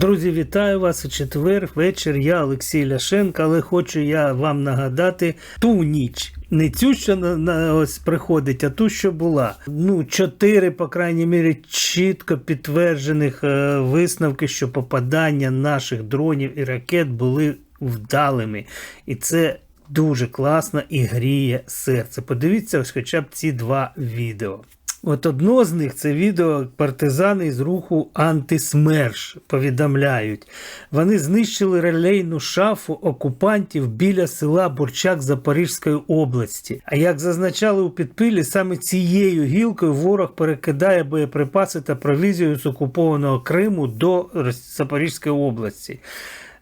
Друзі, вітаю вас у четвер, вечір. Я Олексій Ляшенко, але хочу я вам нагадати ту ніч. Не цю, що на, на ось приходить, а ту, що була. Ну, чотири, по крайній мірі, чітко підтверджених е, висновки, що попадання наших дронів і ракет були вдалими. І це дуже класно і гріє серце. Подивіться ось хоча б ці два відео. От одно з них це відео партизани з руху Антисмерш повідомляють. Вони знищили релейну шафу окупантів біля села Бурчак Запорізької області. А як зазначали у підпилі, саме цією гілкою ворог перекидає боєприпаси та провізію з окупованого Криму до Запорізької області.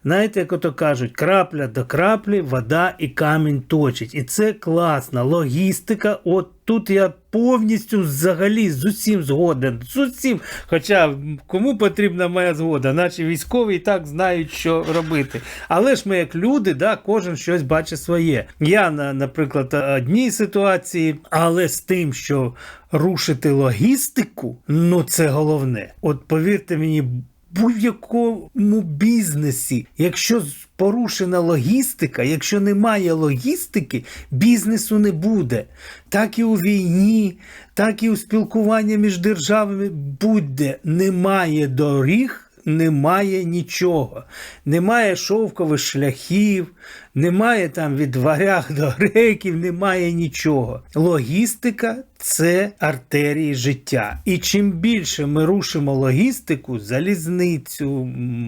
Знаєте, як ото кажуть, крапля до краплі, вода і камінь точить. І це класна логістика. От тут я повністю взагалі з усім згоден. З усім. Хоча кому потрібна моя згода, наче військові і так знають, що робити. Але ж ми, як люди, да, кожен щось бачить своє. Я, на- наприклад, одній ситуації, але з тим, що рушити логістику, ну це головне. От повірте мені будь-якому бізнесі, якщо порушена логістика, якщо немає логістики, бізнесу не буде. Так і у війні, так і у спілкуванні між державами будь-де немає доріг. Немає нічого, немає шовкових шляхів, немає там від варяг до греків, немає нічого. Логістика це артерії життя. І чим більше ми рушимо логістику, залізницю,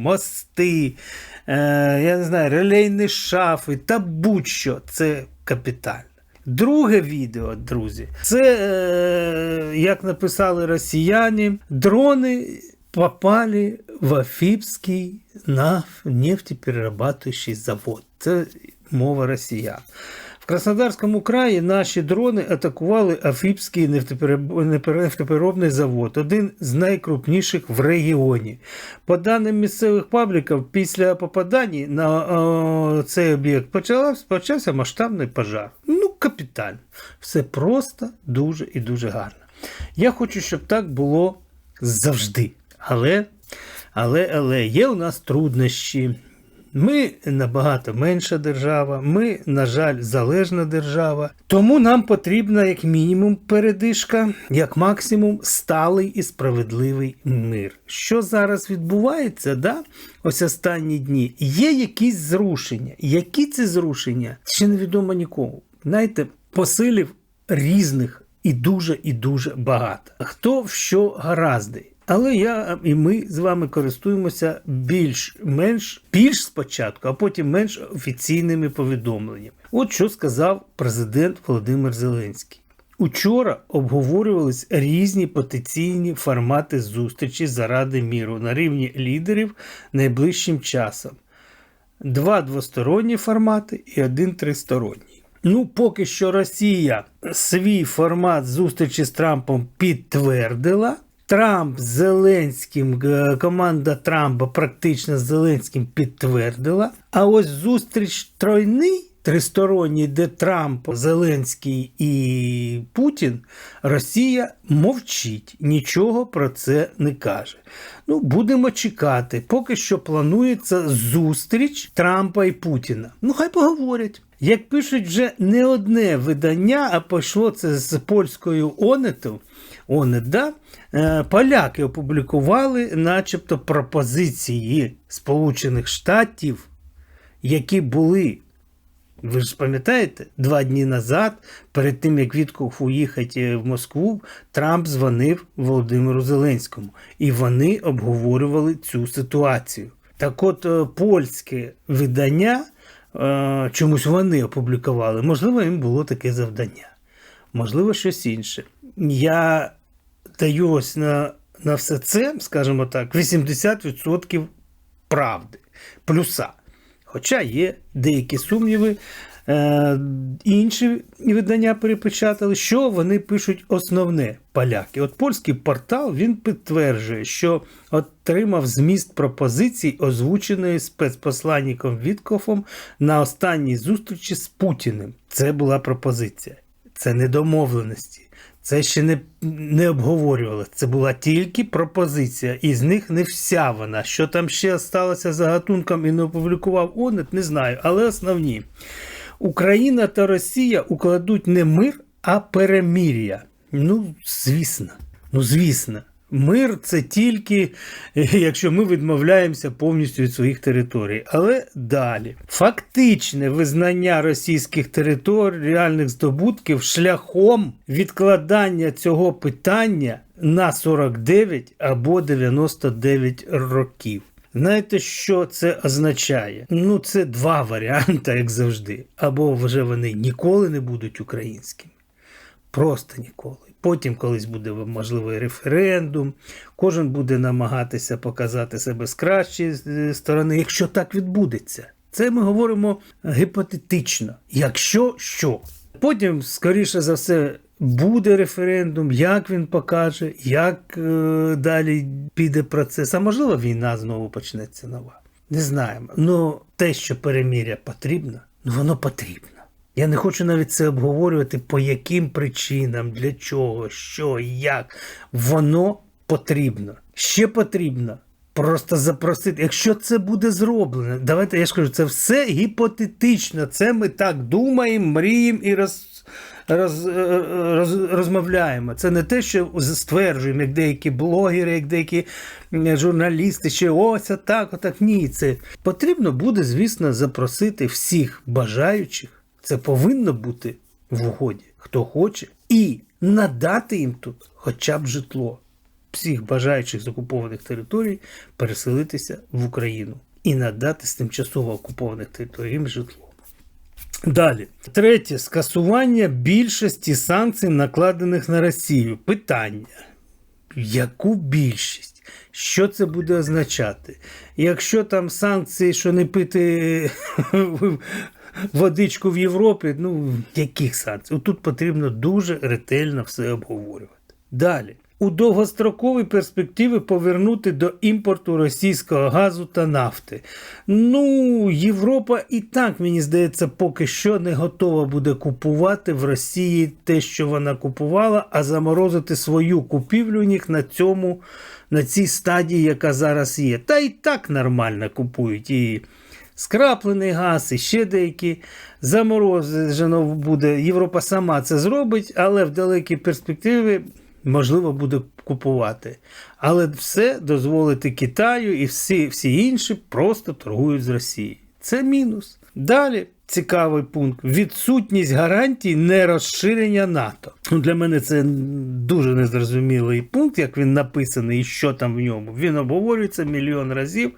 мости, е, я не знаю, релейні шафи та будь-що, це капітально. Друге відео, друзі, це, е, як написали росіяни, дрони попали в Афіпський нафтеперерабатуючий завод. Це мова росіян. В Краснодарському краї наші дрони атакували Афіпський нефтепереробний завод, один з найкрупніших в регіоні. По даним місцевих пабліків, після попадання на е, цей об'єкт почався масштабний пожар. Ну, капітально. Все просто, дуже і дуже гарно. Я хочу, щоб так було завжди. Але, але, але є у нас труднощі. Ми набагато менша держава, ми, на жаль, залежна держава. Тому нам потрібна як мінімум передишка, як максимум сталий і справедливий мир. Що зараз відбувається, да? ось останні дні, є якісь зрушення. Які це зрушення? Ще невідомо нікому. Знаєте, посилів різних і дуже і дуже багато. Хто в що гаразди. Але я і ми з вами користуємося більш-менш більш спочатку, а потім менш офіційними повідомленнями. От що сказав президент Володимир Зеленський. Учора обговорювались різні потенційні формати зустрічі заради міру на рівні лідерів найближчим часом. Два двосторонні формати і один тристоронній. Ну, поки що Росія свій формат зустрічі з Трампом підтвердила. Трамп з Зеленським, е, команда Трампа практично з Зеленським підтвердила. А ось зустріч тройний, тристоронній, де Трамп, Зеленський і Путін, Росія мовчить, нічого про це не каже. Ну, будемо чекати. Поки що планується зустріч Трампа і Путіна. Ну, хай поговорять. Як пишуть вже не одне видання, а пішло це з польською Онету, Онет, да? Е, поляки опублікували, начебто, пропозиції Сполучених Штатів, які були. Ви ж пам'ятаєте, два дні назад, перед тим як Вітков уїхати в Москву, Трамп дзвонив Володимиру Зеленському, і вони обговорювали цю ситуацію. Так от, е, польське видання, е, чомусь вони опублікували, можливо, їм було таке завдання, можливо, щось інше. Я даю ось на, на все це, скажімо так, 80% правди, плюса. Хоча є деякі сумніви, е, інші видання перепечатали, що вони пишуть основне поляки. От польський портал він підтверджує, що отримав зміст пропозицій, озвученої спецпосланником Віткофом на останній зустрічі з Путіним. Це була пропозиція. Це не домовленості. Це ще не, не обговорювали. Це була тільки пропозиція, і з них не вся вона. Що там ще сталося за гатунком і не опублікував ОНЕТ, не знаю. Але основні. Україна та Росія укладуть не мир, а перемір'я. Ну, звісно. Ну, звісно. Мир це тільки якщо ми відмовляємося повністю від своїх територій. Але далі фактичне визнання російських територіальних здобутків шляхом відкладання цього питання на 49 або 99 років. Знаєте, що це означає? Ну, це два варіанти, як завжди. Або вже вони ніколи не будуть українськими. Просто ніколи. Потім колись буде можливий референдум, кожен буде намагатися показати себе з кращої е, сторони, якщо так відбудеться. Це ми говоримо гіпотетично. Якщо що. Потім, скоріше за все, буде референдум, як він покаже, як е, далі піде процес. А можливо, війна знову почнеться нова. Не знаємо. Ну, те, що переміря потрібно, ну воно потрібно. Я не хочу навіть це обговорювати, по яким причинам, для чого, що, як. Воно потрібно. Ще потрібно просто запросити. Якщо це буде зроблено, давайте я ж кажу, це все гіпотетично. Це ми так думаємо, мріємо і роз. Роз, роз, розмовляємо. Це не те, що стверджуємо, як деякі блогери, як деякі журналісти, що ось так, отак. Ні, це потрібно буде, звісно, запросити всіх бажаючих. Це повинно бути в угоді, хто хоче, і надати їм тут хоча б житло всіх бажаючих з окупованих територій переселитися в Україну і надати з тимчасово окупованих територій їм житло. Далі, третє скасування більшості санкцій, накладених на Росію. Питання: яку більшість? Що це буде означати? Якщо там санкції, що не пити водичку в Європі, ну яких санкцій? Тут потрібно дуже ретельно все обговорювати. Далі. У довгостроковій перспективі повернути до імпорту російського газу та нафти. Ну, Європа і так, мені здається, поки що не готова буде купувати в Росії те, що вона купувала, а заморозити свою купівлю них на цьому, на цій стадії, яка зараз є. Та і так нормально купують. І скраплений газ і ще деякі. Заморожено буде. Європа сама це зробить, але в далекій перспективі можливо буде купувати. Але все дозволити Китаю і всі, всі інші просто торгують з Росією. Це мінус. Далі. Цікавий пункт відсутність гарантій нерозширення НАТО. Ну, Для мене це дуже незрозумілий пункт, як він написаний і що там в ньому. Він обговорюється мільйон разів,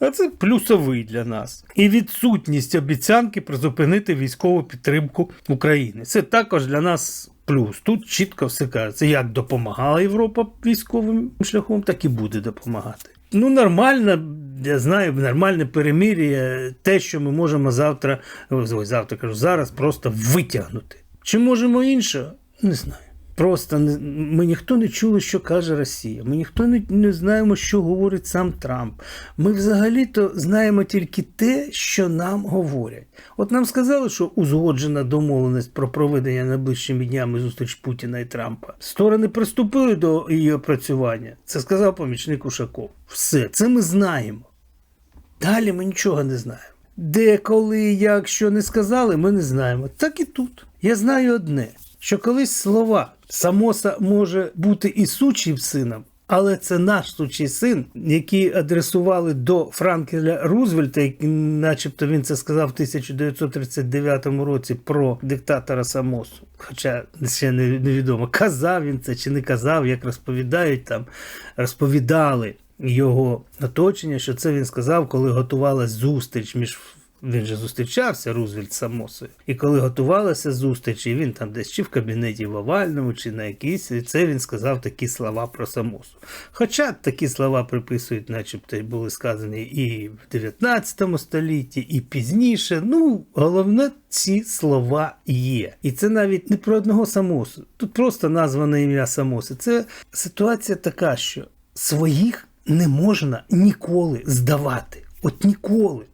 а це плюсовий для нас. І відсутність обіцянки призупинити військову підтримку України. Це також для нас. Плюс тут чітко все кажеться, як допомагала Європа військовим шляхом, так і буде допомагати. Ну, нормально, я знаю, нормальне перемір'я, те, що ми можемо завтра, ой, завтра кажу, зараз просто витягнути. Чи можемо іншого? Не знаю. Просто не, ми ніхто не чули, що каже Росія. Ми ніхто не, не знаємо, що говорить сам Трамп. Ми взагалі-то знаємо тільки те, що нам говорять. От нам сказали, що узгоджена домовленість про проведення найближчими днями зустріч Путіна і Трампа. Сторони приступили до її опрацювання. Це сказав помічник Ушаков. Все, це ми знаємо. Далі ми нічого не знаємо. Де, коли, як, не сказали, ми не знаємо. Так і тут. Я знаю одне що колись слова Самоса може бути і сучим сином, але це наш сучий син, який адресували до Франкеля Рузвельта, який, начебто він це сказав в 1939 році про диктатора Самосу. Хоча ще невідомо, казав він це чи не казав, як розповідають там, розповідали його оточення, що це він сказав, коли готувалась зустріч між він же зустрічався Рузвельт Самосою. І коли готувалася зустріч, і він там десь чи в кабінеті в Овальному, чи на якійсь, це він сказав такі слова про Самосу. Хоча такі слова приписують, начебто, були сказані і в 19 столітті, і пізніше. Ну, головне, ці слова є. І це навіть не про одного Самосу. Тут просто назване ім'я Самоси. Це ситуація така, що своїх не можна ніколи здавати. От ніколи.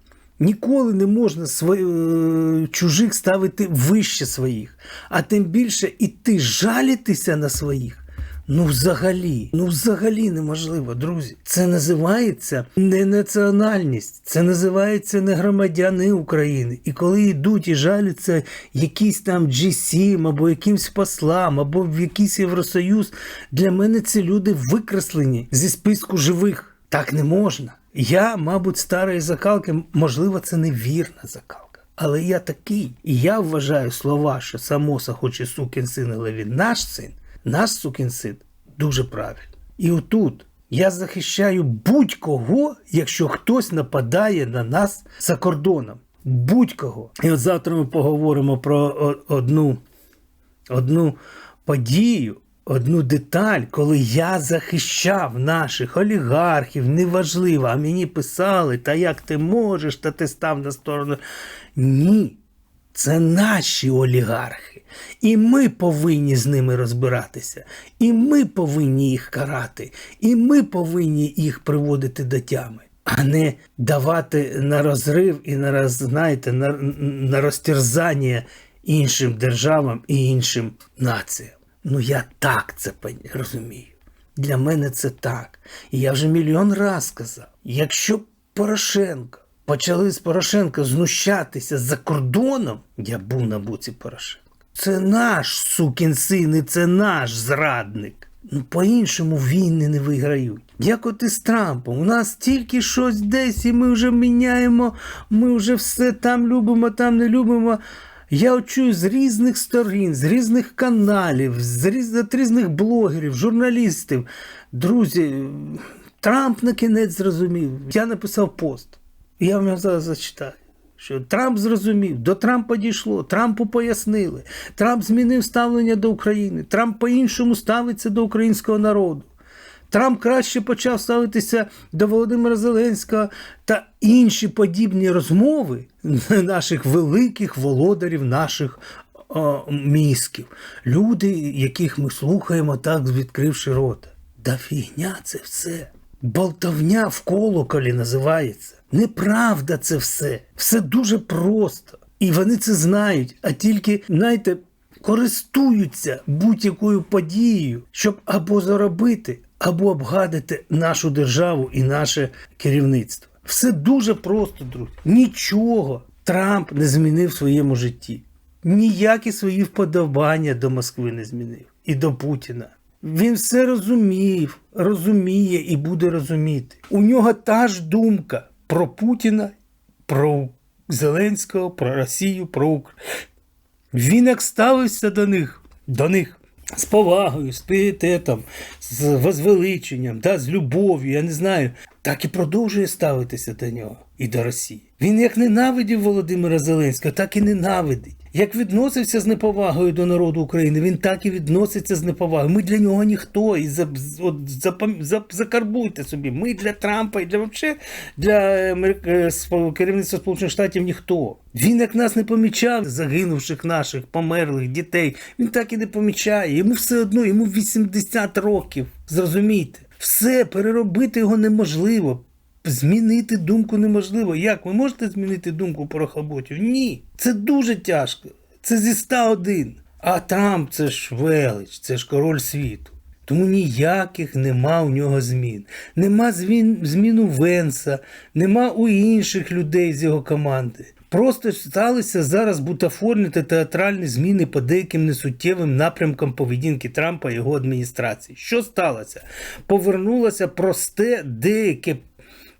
Ніколи не можна свої, е, чужих ставити вище своїх, а тим більше іти жалітися на своїх. Ну, взагалі, ну взагалі неможливо, друзі. Це називається не національність, це називається не громадяни України. І коли йдуть і жалються якісь там G7 або якимсь послам, або в якийсь Євросоюз, для мене ці люди викреслені зі списку живих. Так не можна. Я, мабуть, старої закалки, можливо, це невірна закалка. Але я такий. І я вважаю слова, що Самоса хоче сукін син, але він наш син, наш сукін син дуже правильно. І отут я захищаю будь-кого, якщо хтось нападає на нас за кордоном. Будь-кого. І от завтра ми поговоримо про одну, одну подію, одну деталь, коли я захищав наших олігархів, неважливо, а мені писали, та як ти можеш, та ти став на сторону. Ні. Це наші олігархи. І ми повинні з ними розбиратися. І ми повинні їх карати. І ми повинні їх приводити до тями, а не давати на розрив і на роз, знаєте, на, на розтерзання іншим державам і іншим націям. Ну я так це розумію. Для мене це так. І я вже мільйон раз сказав: якщо Порошенко почали з Порошенка знущатися за кордоном, я був на боці Порошенка. Це наш сукін син, і це наш зрадник. Ну, по-іншому війни не виграють. Як от із Трампом. У нас тільки щось десь, і ми вже міняємо, ми вже все там любимо, там не любимо. Я чую з різних сторін, з різних каналів, з різ- від різних блогерів, журналістів. Друзі, Трамп на кінець зрозумів. Я написав пост. Я вам зараз зачитаю. Що Трамп зрозумів, до Трампа дійшло, Трампу пояснили. Трамп змінив ставлення до України. Трамп по-іншому ставиться до українського народу. Трамп краще почав ставитися до Володимира Зеленського та інші подібні розмови наших великих володарів наших о, мізків. Люди, яких ми слухаємо так, відкривши рота. Да фігня це все. Болтовня в колоколі називається. Неправда це все. Все дуже просто. І вони це знають, а тільки, знаєте, користуються будь-якою подією, щоб або заробити, або обгадити нашу державу і наше керівництво. Все дуже просто, друзі. Нічого Трамп не змінив в своєму житті. Ніякі свої вподобання до Москви не змінив і до Путіна. Він все розумів, розуміє і буде розуміти. У нього та ж думка про Путіна, про Зеленського, про Росію, про Україну. Він як ставився до них, до них з повагою, з пієтетом, з возвеличенням, да, з любов'ю, я не знаю, так і продовжує ставитися до нього і до Росії. Він як ненавидів Володимира Зеленського, так і ненавидить. Як відносився з неповагою до народу України, він так і відноситься з неповагою. Ми для нього ніхто. І за, от, запам- за, закарбуйте собі. Ми для Трампа і для вообще для е, Сп- керівництва Сполучених Штатів ніхто. Він як нас не помічав, загинувших наших, померлих дітей. Він так і не помічає. Йому все одно, йому 80 років. Зрозумійте, все переробити його неможливо. Змінити думку неможливо. Як? Ви можете змінити думку порохоботів? Ні. Це дуже тяжко. Це зі 101. А Трамп це ж велич, це ж король світу. Тому ніяких нема у нього змін. Нема змін, змін у Венса, нема у інших людей з його команди. Просто сталися зараз бутафорні та театральні зміни по деяким несуттєвим напрямкам поведінки Трампа і його адміністрації. Що сталося? Повернулося просте деяке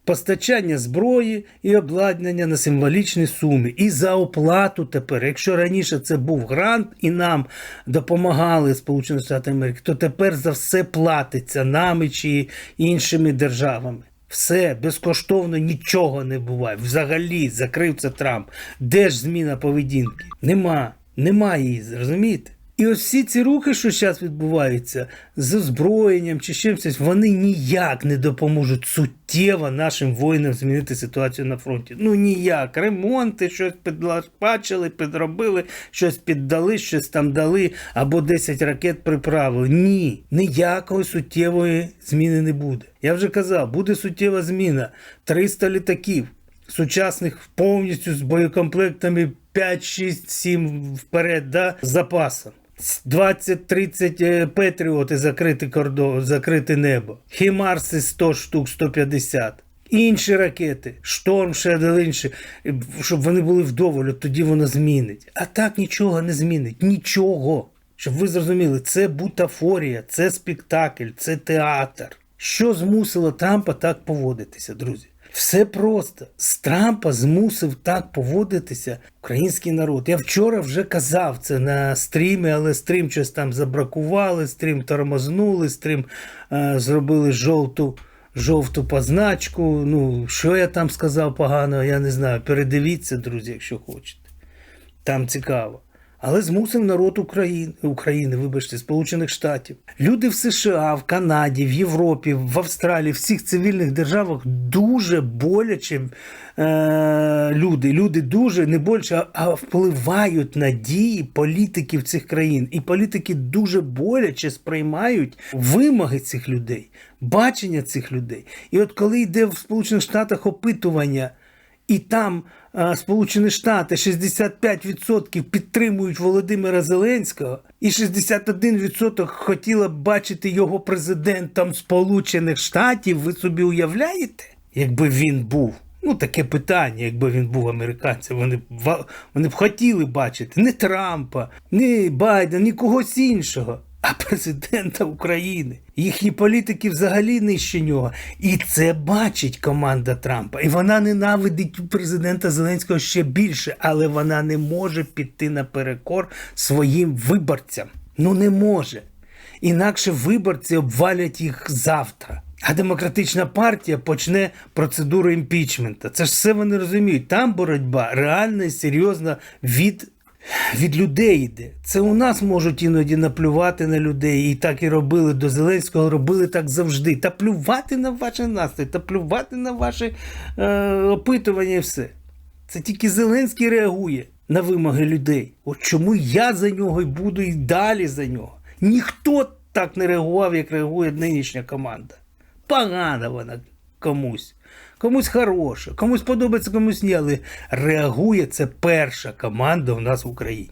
постачання зброї і обладнання на символічні суми. І за оплату тепер, якщо раніше це був грант і нам допомагали Сполучені Штати Америки, то тепер за все платиться нами чи іншими державами. Все безкоштовно нічого не буває. Взагалі закрив це Трамп. Де ж зміна поведінки? Нема. Немає її, розумієте? І ось всі ці рухи, що зараз відбуваються з озброєнням чи чимось, вони ніяк не допоможуть суттєво нашим воїнам змінити ситуацію на фронті. Ну ніяк. Ремонти, щось підлапачили, підробили, щось піддали, щось там дали, або 10 ракет приправили. Ні, ніякої суттєвої зміни не буде. Я вже казав, буде суттєва зміна. 300 літаків. сучасних повністю з боєкомплектами 5, 6, 7 вперед, да, з запасом. 20-30 е, Петріоти закрити кордон, закрите небо. Хімарси 100 штук, 150. Інші ракети, шторм, ще інші, щоб вони були вдоволь, от тоді воно змінить. А так нічого не змінить. Нічого. Щоб ви зрозуміли, це бутафорія, це спектакль, це театр. Що змусило Трампа так поводитися, друзі? Все просто. З Трампа змусив так поводитися український народ. Я вчора вже казав це на стрімі, але стрім щось там забракували, стрім тормознули, стрім е, зробили жовту. Жовту позначку. Ну, що я там сказав поганого, я не знаю. Передивіться, друзі, якщо хочете. Там цікаво. Але змусив народ України, України, вибачте, Сполучених Штатів. Люди в США, в Канаді, в Європі, в Австралії, в всіх цивільних державах дуже боляче е, люди. Люди дуже не боляче, а впливають на дії політиків цих країн. І політики дуже боляче сприймають вимоги цих людей, бачення цих людей. І от коли йде в Сполучених Штатах опитування. І там а, Сполучені Штати 65% підтримують Володимира Зеленського, і 61% хотіла б бачити його президентом Сполучених Штатів. Ви собі уявляєте, якби він був? Ну, таке питання, якби він був американцем, вони б вони б хотіли бачити не Трампа, не Байдена, ні когось іншого а президента України. Їхні політики взагалі нижче нього. І це бачить команда Трампа. І вона ненавидить президента Зеленського ще більше, але вона не може піти наперекор своїм виборцям. Ну не може. Інакше виборці обвалять їх завтра. А демократична партія почне процедуру імпічмента. Це ж все вони розуміють. Там боротьба реальна і серйозна від від людей йде. Це у нас можуть іноді наплювати на людей, і так і робили до Зеленського, робили так завжди. Та плювати на ваші настрій, та плювати на ваші е, опитування і все. Це тільки Зеленський реагує на вимоги людей. От чому я за нього і буду і далі за нього. Ніхто так не реагував, як реагує нинішня команда. Погана вона комусь комусь хороше, комусь подобається, комусь ні, але реагує це перша команда у нас в Україні.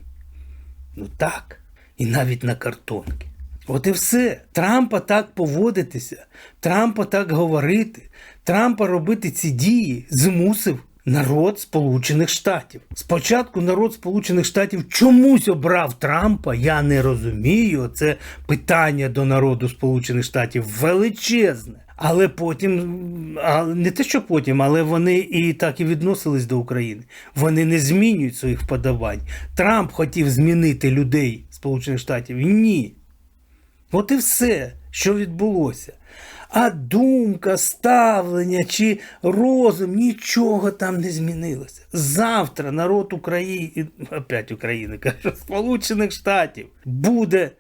Ну так. І навіть на картонки. От і все. Трампа так поводитися, Трампа так говорити, Трампа робити ці дії змусив народ Сполучених Штатів. Спочатку народ Сполучених Штатів чомусь обрав Трампа. Я не розумію. Це питання до народу Сполучених Штатів величезне. Але потім, а не те, що потім, але вони і так і відносились до України. Вони не змінюють своїх вподобань. Трамп хотів змінити людей Сполучених Штатів. Ні. От і все, що відбулося. А думка, ставлення чи розум нічого там не змінилося. Завтра народ України, опять України, кажу, Сполучених Штатів буде.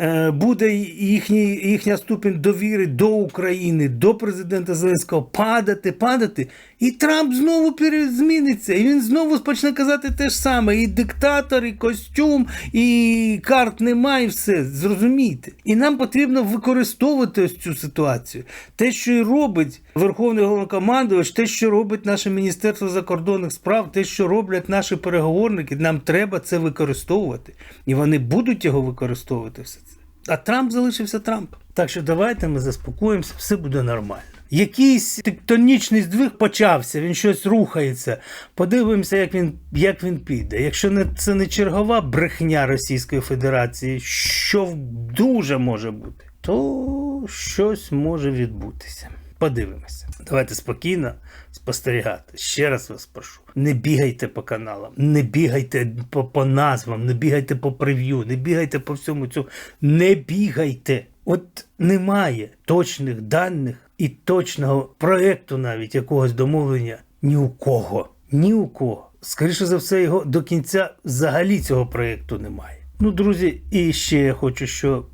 Е, буде їхній, їхня ступінь довіри до України, до президента Зеленського. Падати, падати, і Трамп знову зміниться. І він знову почне казати те ж саме: і диктатор, і костюм, і карт немає, і все. Зрозумійте. І нам потрібно використовувати ось цю ситуацію. Те, що і робить Верховний Головнокомандувач, те, що робить наше Міністерство закордонних справ, те, що роблять наші переговорники, нам треба це використовувати. І вони будуть його використовувати все це. А Трамп залишився Трамп. Так що давайте ми заспокоїмося, все буде нормально. Якийсь тектонічний здвиг почався, він щось рухається. Подивимося, як він як він піде. Якщо не, це не чергова брехня Російської Федерації, що дуже може бути, то щось може відбутися. Подивимося. Давайте спокійно спостерігати. Ще раз вас прошу. Не бігайте по каналам, не бігайте по, по назвам, не бігайте по прев'ю, не бігайте по всьому цьому. Не бігайте. От немає точних даних і точного проєкту навіть якогось домовлення ні у кого. Ні у кого. Скоріше за все, його до кінця взагалі цього проєкту немає. Ну, друзі, і ще я хочу що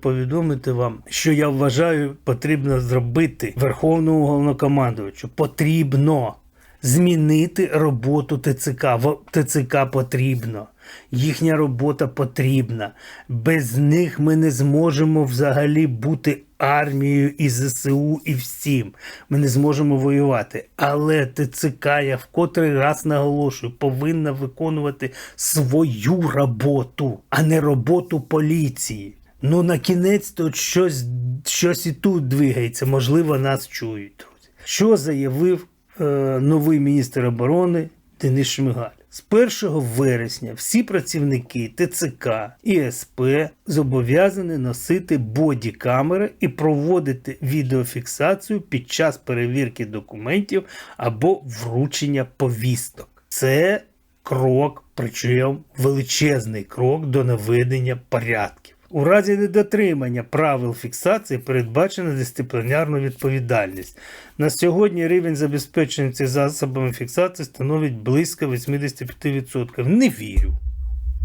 повідомити вам, що я вважаю, потрібно зробити Верховному головнокомандувачу. Потрібно змінити роботу ТЦК. В ТЦК потрібно. Їхня робота потрібна. Без них ми не зможемо взагалі бути армією, і ЗСУ, і всім. Ми не зможемо воювати. Але ТЦК, я вкотрий раз наголошую, повинна виконувати свою роботу, а не роботу поліції. Ну, на кінець тут щось, щось і тут двигається. Можливо, нас чують. Що заявив е, новий міністр оборони Денис Шмигаль? З 1 вересня всі працівники ТЦК і СП зобов'язані носити боді-камери і проводити відеофіксацію під час перевірки документів або вручення повісток. Це крок, причому величезний крок до наведення порядків. У разі недотримання правил фіксації передбачена дисциплінарна відповідальність. На сьогодні рівень забезпечення цих засобами фіксації становить близько 85%. Не вірю.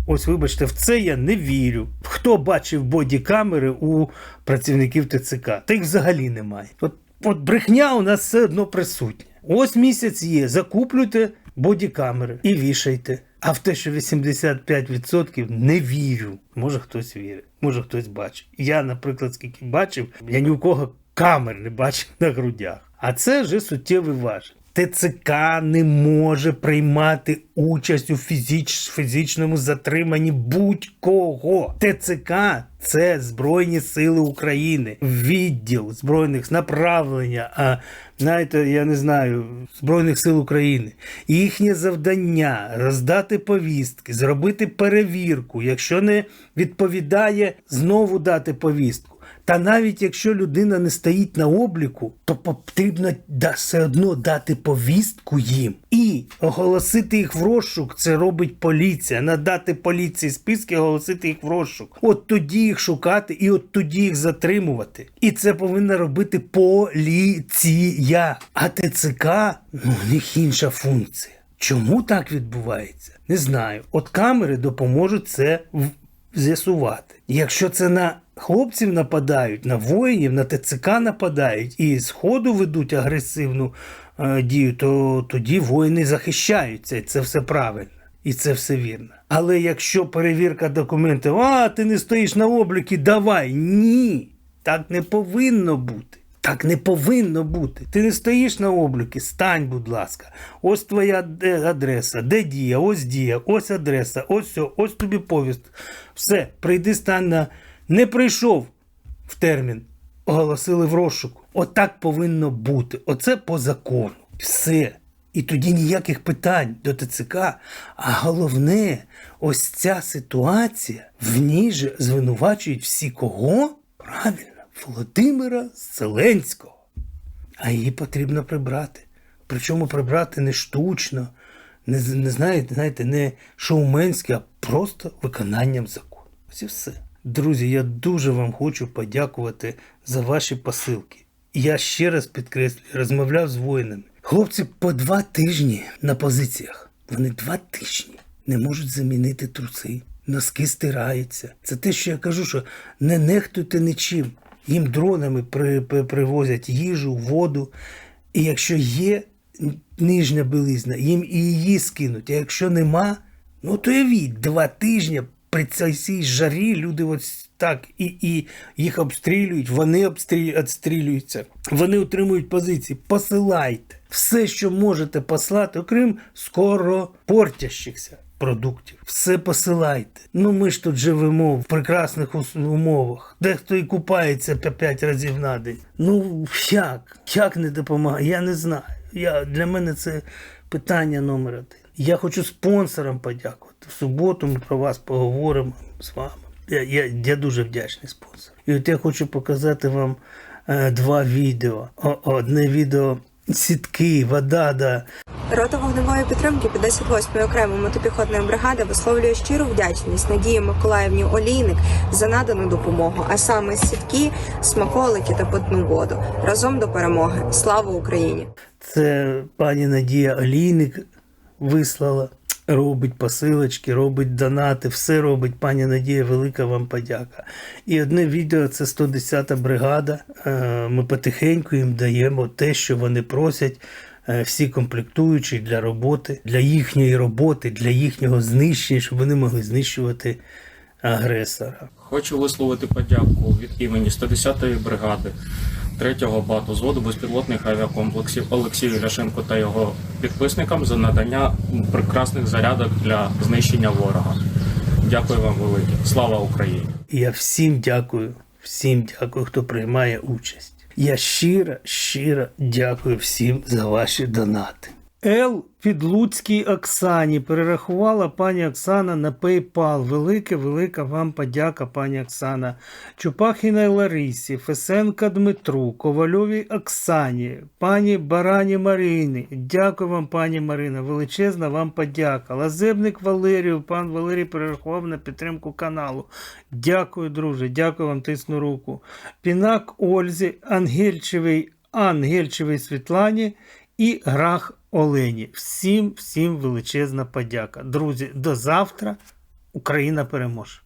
Ось, вибачте, в це я не вірю. Хто бачив бодікамери у працівників ТЦК? Та їх взагалі немає. От, от брехня у нас все одно присутня. Ось місяць є, закуплюйте бодікамери і вішайте. А в те, що 85% не вірю. Може хтось вірить, може хтось бачить. Я, наприклад, скільки бачив, я ні у кого камер не бачив на грудях. А це вже суттєвий важель. ТЦК не може приймати участь у фізич, фізичному затриманні будь-кого. ТЦК це Збройні Сили України, відділ збройних направлення, а знаєте, я не знаю, Збройних сил України. Їхнє завдання роздати повістки, зробити перевірку. Якщо не відповідає, знову дати повістку. Та навіть якщо людина не стоїть на обліку, то потрібно да, все одно дати повістку їм і оголосити їх в розшук. Це робить поліція. Надати поліції списки, оголосити їх в розшук. От тоді їх шукати і от тоді їх затримувати. І це повинна робити поліція. А ТЦК ну, у них інша функція. Чому так відбувається? Не знаю. От камери допоможуть це з'ясувати. Якщо це на хлопців нападають, на воїнів, на ТЦК нападають і з ходу ведуть агресивну е, дію, то тоді воїни захищаються, і це все правильно. І це все вірно. Але якщо перевірка документів, а ти не стоїш на обліку, давай. Ні. Так не повинно бути. Так не повинно бути. Ти не стоїш на обліку, стань, будь ласка. Ось твоя адреса, де дія, ось дія, ось адреса, ось все, ось тобі повість. Все, прийди, стань на. Не прийшов в термін, оголосили в розшуку. Отак повинно бути. Оце по закону. Все. І тоді ніяких питань до ТЦК. А головне, ось ця ситуація в ній же звинувачують всі кого? Правильно, Володимира Зеленського. А її потрібно прибрати. Причому прибрати не штучно, не, не знаєте, знаєте, не шоуменське, а просто виконанням закону. Ось і все. Друзі, я дуже вам хочу подякувати за ваші посилки. Я ще раз підкреслюю, розмовляв з воїнами. Хлопці по два тижні на позиціях. Вони два тижні не можуть замінити труси. Носки стираються. Це те, що я кажу, що не нехтуйте нічим. Їм дронами при, при- привозять їжу, воду. І якщо є нижня білизна, їм і її скинуть. А якщо нема, ну то явіть, два тижні при цій жарі люди ось так і, і їх обстрілюють, вони обстрілюють, обстрілюються, вони утримують позиції. Посилайте все, що можете послати, окрім скоро портящихся продуктів. Все посилайте. Ну ми ж тут живемо в прекрасних умовах. Дехто і купається п'ять разів на день. Ну як? Як не допомагає? Я не знаю. Я, для мене це питання номер один. Я хочу спонсорам подякувати. В суботу ми про вас поговоримо з вами. Я, я, я дуже вдячний спонсор. І от я хочу показати вам е, два відео. О, одне відео сітки, вода, да. Рота вогневої підтримки 58-ї окремої мотопіхотної бригади висловлює щиру вдячність Надії Миколаївні Олійник за надану допомогу, а саме сітки, смаколики та питну воду. Разом до перемоги. Слава Україні! Це пані Надія Олійник вислала. Робить посилочки, робить донати, все робить пані Надія, велика вам подяка. І одне відео це 110-та бригада. Е, Ми потихеньку їм даємо те, що вони просять, е, всі комплектуючі для роботи, для їхньої роботи, для їхнього знищення, щоб вони могли знищувати агресора. Хочу висловити подяку від імені 110-ї бригади 3-го бату зводу безпілотних авіакомплексів Олексію Ляшенко та його підписникам за надання прекрасних зарядок для знищення ворога. Дякую вам велике. Слава Україні! Я всім дякую, всім дякую, хто приймає участь. Я щиро, щиро дякую всім за ваші донати. Л. Підлуцькій Оксані перерахувала пані Оксана на PayPal. Велике, велика вам подяка, пані Оксана. Чупахіній Ларисі, Фесенка Дмитру, Ковальовій Оксані, пані Барані Марині. Дякую вам, пані Марина. Величезна вам подяка. Лазебник Валерію, пан Валерій перерахував на підтримку каналу. Дякую, друже, дякую вам, тисну руку. Пінак Ользі, Ангельчевій, Ангельчевій Світлані і Грах Олені. Всім, всім величезна подяка. Друзі, до завтра. Україна переможе.